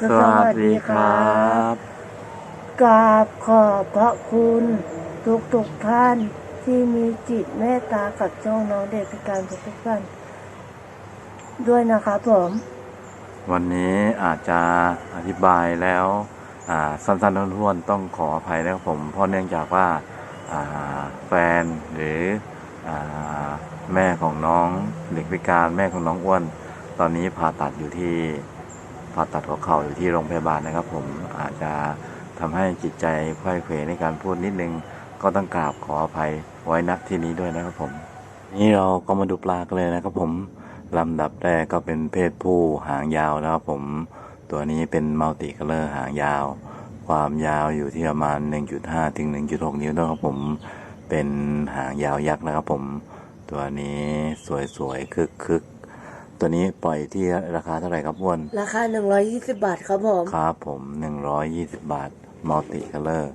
สวัสดีครับกราบขอบพระคุณทุกทุกๆท่านที่มีจิตเมตตากับช่องน้องเด็กพิการทุกทุกๆท่านด้วยนะครับผม วันนี้อาจจะอธิบายแล้วอ่าสั้นๆท้วนๆต้องขออภัยนะครับผมเพราะเนื่องจากว่าอ่าแฟนหรืออาแม่ของน้องเด็กพิการแม่ของน้องอ้วน ตอนนี้ผ่าตัดอยู่ที่ ผ่าตัดหัวเข่าอยู่ที่โรงพยาบาลนะครับ ผมอาจจะทำให้จิตใจไขว้เขวในการพูดนิดนึง ก็ต้องกราบขออภัยไว้ณที่นี้ด้วยนะครับผม นี่เราก็มาดูปลากันเลยนะครับ ผมลำดับแรกก็เป็นเพศผู้หางยาวนะครับผมตัวนี้เป็นมัลติคัลเลอร์หางยาว ความยาวอยู่ที่ประมาณ 1.5 ถึง 1.6 นิ้วนะครับผมเป็นหางยาวยักษ์นะครับผม ตัวนี้สวยๆคึกๆ ตัวนี้ปล่อยที่ราคาเท่าไหร่ครับอ้วน ราคา 120 บาทครับผม ครับผม 120 บาทมัลติคัลเลอร์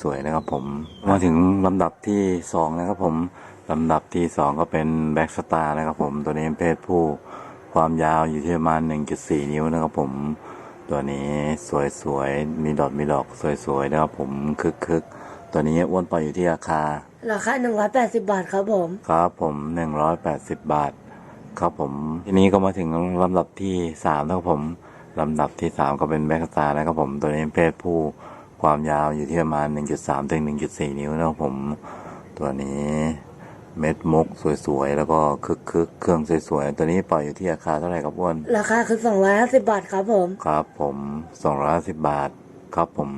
สวยๆนะครับผม มาถึงลำดับที่ 2 นะครับผม ลำดับที่ 2 ก็เป็นแบ็กสตาร์นะครับผม ตัวนี้เป็นเพศผู้ความยาวอยู่ที่ประมาณ 1.4 นิ้วนะครับผม ตัวนี้สวยๆ มีดอกมีดอกสวยๆนะครับผมคึกๆ ตัวนี้อ้วนปล่อยอยู่ที่ราคา ราคา 180 บาทครับผม ครับผม 180 บาท ครับผม ทีนี้ก็มาถึงลำดับที่สามนะครับผมลำดับที่สามก็เป็นแบ็กสตาร์นะครับผมตัวนี้เป็นเพศผู้ความยาวอยู่ที่ประมาณ 1.3ถึง1.4 นิ้วนะครับผมตัวนี้เม็ดมุกสวยๆ แล้วก็คึกคึกๆเครื่องสวยๆ ตัวนี้ปล่อยอยู่ที่ราคาเท่าไหร่ครับอ้วน ราคาคือ250บาทครับผม ครับผม250บาทครับผม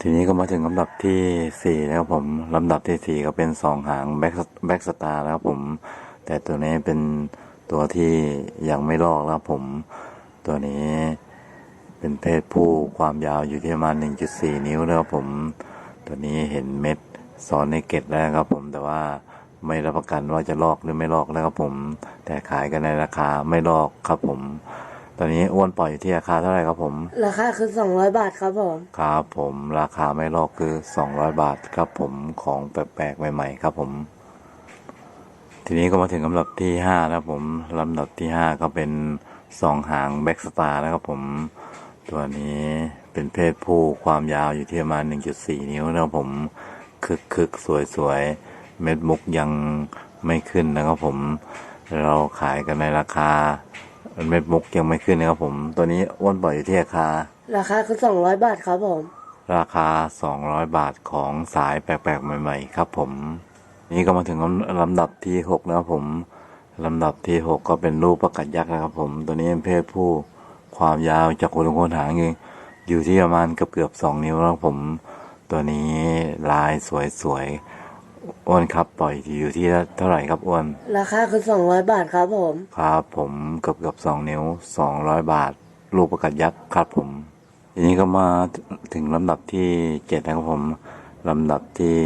ทีนี้ก็มาถึงลำดับที่สี่นะครับผมลำดับที่สี่ก็เป็นสองหางแบ็กแบ็กสตาร์นะครับผม แต่ตัวนี้เป็นตัวที่ยังไม่ลอกนะครับผม ตัวนี้เป็นเพศผู้ความยาวอยู่ที่ประมาณ 1.4 นิ้วนะครับผม ตัวนี้เห็นเม็ดซ้อนในเกล็ดแล้วครับผมแต่ว่าไม่รับประกันว่าจะลอกหรือไม่ลอกนะครับผม แต่ขายกันในราคาไม่ลอกครับผม ตอนนี้อ้วนปล่อยอยู่ที่ราคาเท่าไหร่ครับผม ราคาคือ 200 บาทครับผมครับผมราคาไม่ลอกคือ 200 บาทครับผมของแปลกๆใหม่ ๆ ครับผม ทีนี้ก็มาถึงลำดับที่5นะครับผมลำดับที่5ก็เป็นสองหางแบ็กสตาร์นะครับผมตัวนี้เป็นเพศผู้ความยาวอยู่ที่ประมาณ 1.4 นิ้วนะครับผมคึกคึกสวยสวยๆเม็ดมุกยังไม่ขึ้นนะครับผมเราขายกันในราคาเม็ดมุกยังไม่ขึ้นนะครับผม ตัวนี้อ้วนปล่อยอยู่ที่ราคา ราคาคือ 200 บาทครับผม ราคา 200 บาทของสายแปลกๆใหม่ ๆ ครับผม นี่ก็มาถึงลำดับที่6นะครับผมลำดับที่6ก็เป็นรูปประกัดยักษ์นะครับผม ตัวนี้เป็นเพศผู้ความยาวจากโคนลงโคนหางอยู่อยู่ที่ประมาณเกือบเกือบๆสองนิ้วนะครับผม ตัวนี้ลายสวยๆอ้วนครับปล่อยอยู่ที่เท่าไหร่ครับอ้วนราคาคือ200บาทครับผมครับ ผมเกือบเกือบสองนิ้วสองร้อยบาทลูกประกัดยักษ์ครับผมทีนี้ก็มาถึงลำดับที่เจ็ดนะครับผมลำดับที่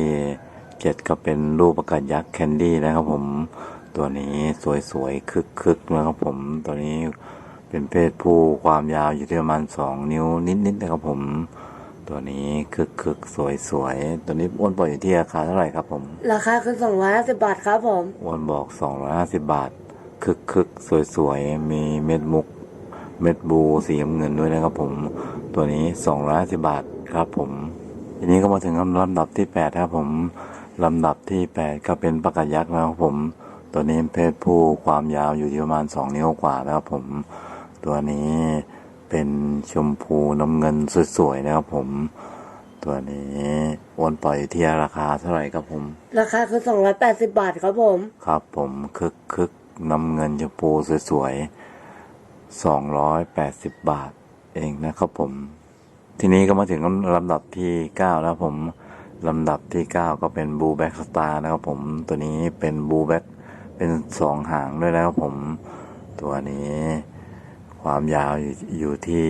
เจ็ดก็เป็นรูปประกัดยักษ์แคนดี้นะครับผมตัวนี้สวยๆคึกๆนะครับผมตัวนี้เป็นเพศผู้ความยาวอยู่ที่ประมาณสองนิ้วนิดๆนะครับผม ตัวนี้คึกๆสวยๆตัวนี้อ้วนปล่อยอยู่ที่ราคาเท่าไหร่ครับผมราคาคือ250 บาทครับผมอ้วนบอก 250 บาทคึกคึกสวยสวยๆมีเม็ดมุก เม็ดบลูสีน้ำเงินด้วยนะครับผม ตัวนี้250บาทครับผม ทีนี้ก็มาถึงลำดับที่ 8 ครับผม ลำดับที่ 8 ก็เป็นปากกายักษ์นะครับผม ตัวนี้เพศผู้ความยาวอยู่ที่ประมาณ 2 นิ้วกว่านะครับผม ตัวนี้เป็นชมพูน้ำเงินสวยๆนะครับผม ตัวนี้อ้วนปล่อยที่ราคาเท่าไหร่ครับผม ราคาคือ 280 บาทครับผม ครับผมคึกคึกน้ำเงินชมพูสวยๆ 280 บาทเองนะครับผม ทีนี้ก็มาถึงลำดับที่ 9 แล้วผม ลำดับที่ 9 ก็เป็นบูแบ็กสตาร์นะครับผมตัวนี้เป็นบูแบ็กเป็นสองหางด้วยนะครับผมตัวนี้ ความยาวอยู่ยที่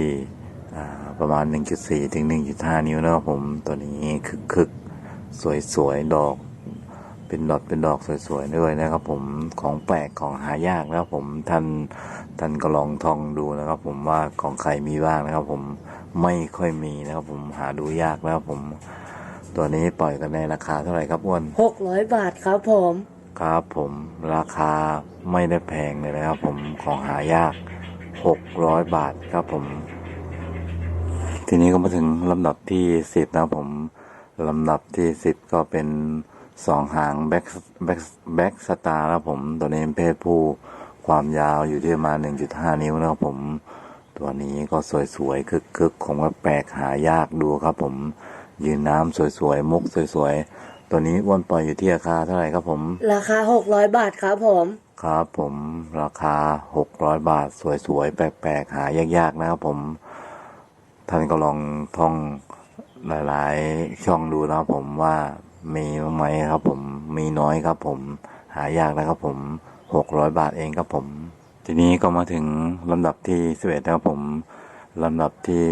ประมาณ 1.4 ถึง 1.5 นิ้วนะครับผมตัวนี้คึกคึกสวยๆดอก เป็นดอกเป็นดอกสวยๆด้วยนะครับผมของแปลกของหายากนะครับผมท่านท่านก็ลองท่องดูนะครับผมว่าของใครมีบ้างนะครับผมไม่ค่อยมีนะครับผมหาดูยากนะครับผม ตัวนี้ปล่อยกันในราคาเท่าไหร่ครับอ้วน600บาทครับผม ครับผมราคาไม่ได้แพงเลยนะครับ ผมของหายาก600บาทครับผม ทีนี้ก็มาถึงลำดับที่10นะครับผมลำดับที่10ก็เป็นสองหางแบ็กแบ็กแบ็กสตาร์นะครับผมตัวนี้เป็นเพศผู้ความยาวอยู่ที่ประมาณ1.5 นิ้วนะครับผม ตัวนี้ก็สวยๆคึกๆของแปลกหายากดูครับผม ยืนน้ำสวยๆมุกสวยๆตัวนี้อ้วนปล่อยอยู่ที่ราคาเท่าไหร่ครับผม ราคาหกร้อยบาทครับผม ครับผมราคา600บาทสวยๆแปลกๆหายากๆนะครับผม ท่านก็ลองท่องหลายๆ ช่องดูนะครับผมว่ามีบ้างไหมครับผมมีน้อยครับผม หายากนะครับผม600บาทเองครับผม ทีนี้ก็มาถึงลำดับที่11นะครับผมลำดับที่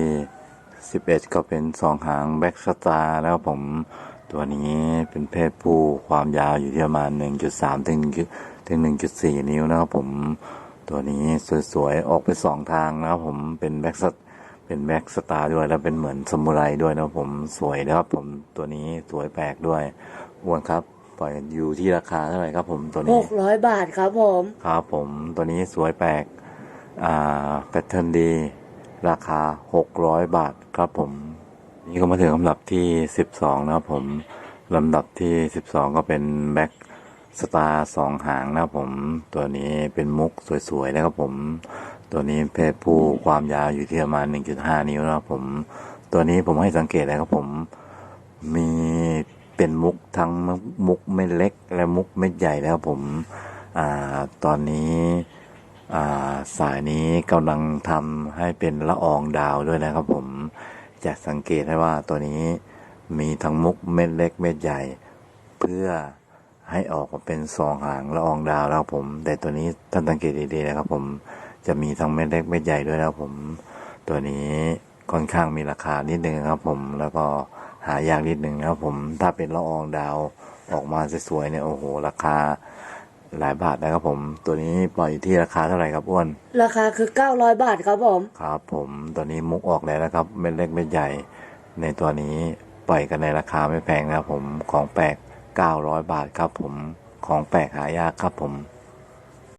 11 ก็เป็นสองหางแบ็กสตาร์แล้วผมตัวนี้เป็นเพศผู้ความยาวอยู่ที่ประมาณ 1.3 ถึงถึง 1.4 นิ้วนะครับผมตัวนี้สวยๆ ออกไปสองทางนะครับผมเป็นแบ็กสเป็นแบ็กสตาร์ด้วยแล้วเป็นเหมือนสมุไรด้วยนะครับผมสวยนะครับผมตัวนี้สวยแปลกด้วยอ้วนครับปล่อยอยู่ที่ราคาเท่าไหร่ครับผมตัวหนี้กร้อยบาทครับผม ครับผมตัวนี้สวยแปลก อ่าแพทเทิร์นดี ราคา 600 บาทครับผม นี่ก็มาถึงลำดับที่ 12 นะครับผมลำดับที่ 12 ก็เป็นแบ็กสตาร์สองหางนะครับผม ตัวนี้เป็นมุกสวยๆนะครับผม ตัวนี้เพศผู้ความยาวอยู่ที่ประมาณ 1.5 นิ้วนะครับผม ตัวนี้ผมให้สังเกตนะครับผม มีเป็นมุกทั้งมุกเม็ดเล็กและมุกเม็ดใหญ่แล้วผม อ่า ตอนนี้ สายนี้กำลังทำให้เป็นละอองดาวด้วยนะครับผม จะสังเกตให้ว่าตัวนี้มีทั้งมุกเม็ดเล็กเม็ดใหญ่ เพื่อให้ออกมาเป็นสองหางละอองดาวแล้วผม แต่ตัวนี้ท่านสังเกตดีๆนะครับผมจะมีทั้งเม็ดเล็กเม็ดใหญ่ด้วยนะครับผม ตัวนี้ค่อนข้างมีราคานิดนึงครับผม แล้วก็หายากนิดนึงนะครับผมถ้าเป็นละอองดาวออกมาสวยๆเนี่ยโอ้โหราคา หลายบาทนะครับผม ตัวนี้ปล่อยอยู่ที่ราคาเท่าไหร่ครับอ้วน ราคาคือเก้าร้อยบาทครับผม ครับผมตัวนี้มุกออกแล้วนะครับเม็ดเล็กเม็ดใหญ่ ในตัวนี้ปล่อยกันในราคาไม่แพงนะครับผมของแปลก900 บาทครับผมของแปลกหายากครับผม